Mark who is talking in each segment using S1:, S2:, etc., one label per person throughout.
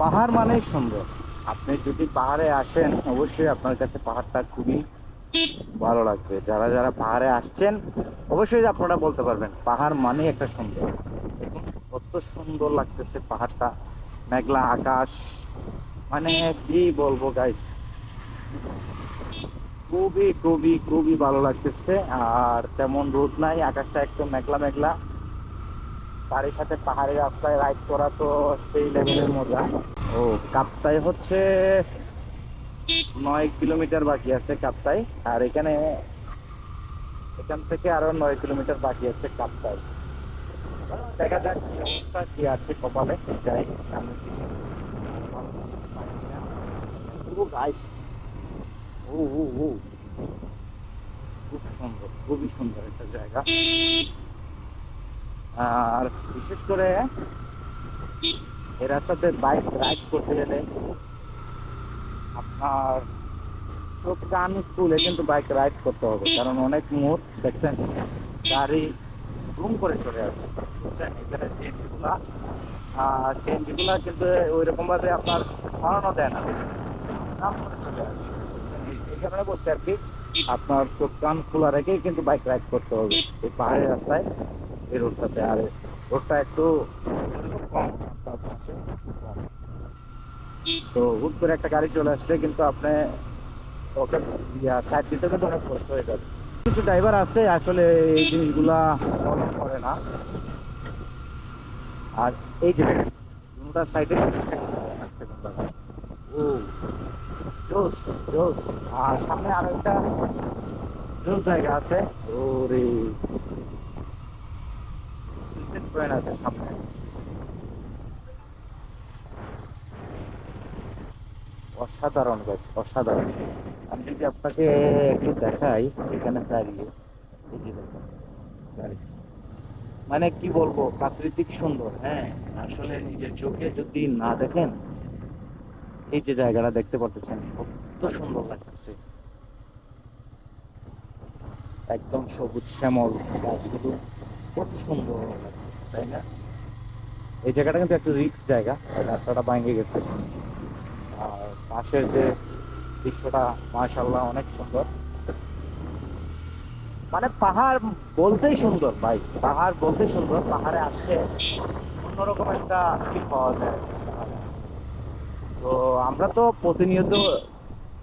S1: পাহাড় মানেই সুন্দর। আপনি যদি পাহাড়ে আসেন, অবশ্যই আপনার কাছে পাহাড়টা খুবই ভালো লাগবে। যারা যারা পাহাড়ে আসছেন, অবশ্যই আপনারা বলতে পারবেন, পাহাড় মানেই একটা সুন্দর। দেখুন, কত সুন্দর লাগতেছে পাহাড়টা। মেঘলা আকাশ মানে কি বলব গাইস খুবই খুবই খুবই ভালো লাগতেছে। আর তেমন রোদ নাই, আকাশটা একদম মেঘলা মেঘলা। তারই সাথে পাহাড়ি রাস্তায় রাইড করা তো সেই লেভেলের মজা। ও কাপ্তাই হচ্ছে নয় কিলোমিটার বাকি আছে কাপ্তাই আর এখানে এখান থেকে আরও নয় কিলোমিটার বাকি আছে কাপ্তাই দেখা যাক কি অবস্থা, কি আছে কপালে। যাই সামনের দিকে ও গাইস খুব সুন্দর, খুবই সুন্দর একটা জায়গা। আর বিশেষ করে এই রাস্তাতে বাইক রাইড করতে গেলে আপনার চোখ কান খুলে কিন্তু বাইক রাইড করতে হবে। কারণ অনেক মোড় দেখছেন গাড়ি ঘুম করে চলে আসে। বুঝছেন? এখানে সিএনজি গুলা সিএনজি কিন্তু ওই রকম ভাবে আপনার হরানো দেয় না। নাম করে চলে আসে। এই কারণে বলছি আর কি, আপনার চোখ কান খোলা রেখেই কিন্তু বাইক রাইড করতে হবে। এই পাহাড়ের রাস্তায় এই রোডটাতে। আর রোডটা একটু কম। তো হুট করে একটা গাড়ি চলে আসলে কিন্তু আপনি ওকে সাইড দিতে কিন্তু অনেক কষ্ট হয়ে যাবে। কিছু ড্রাইভার আছে, আসলে এই জিনিসগুলা ফলো করে না। আর এই যে দুটা সাইডে ও, জোস জোস। আর সামনে আরও একটা জোস জায়গা আছে। ওরে। আছে সামনে। অসাধারণ গাছ অসাধারণ। আমি যদি আপনাকে একটু দেখাই, এখানে দাঁড়িয়ে, এই যে মানে কি বলব, প্রাকৃতিক সুন্দর হ্যাঁ? আসলে নিজের চোখে যদি না দেখেন, এই যে জায়গাটা দেখতে পারতেছেন, কত সুন্দর লাগতেছে। একদম সবুজ শ্যামল গাছগুলো, কত সুন্দর। লাগতেছে তাই না? এই জায়গাটা কিন্তু একটু রিক্স জায়গা রাস্তাটা ভাঙে গেছে। আর পাশের যে দৃশ্যটা মাশাল্লাহ অনেক সুন্দর। মানে পাহাড় বলতেই সুন্দর, ভাই। পাহাড় বলতে সুন্দর, পাহাড়ে আসলে অন্যরকম একটা ফিল পাওয়া যায়। তো আমরা তো প্রতিনিয়ত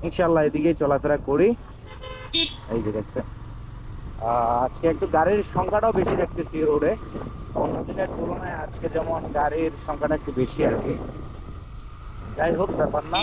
S1: ইনশাল্লাহ এদিকেই চলাফেরা করি। এই যে দেখছেন। আজকে একটু গাড়ির সংখ্যাটাও বেশি দেখতেছি রোডে। অন্য দিনের তুলনায় আজকে যেমন গাড়ির সংখ্যাটা একটু বেশি আর কি। যাই হোক, ব্যাপার না।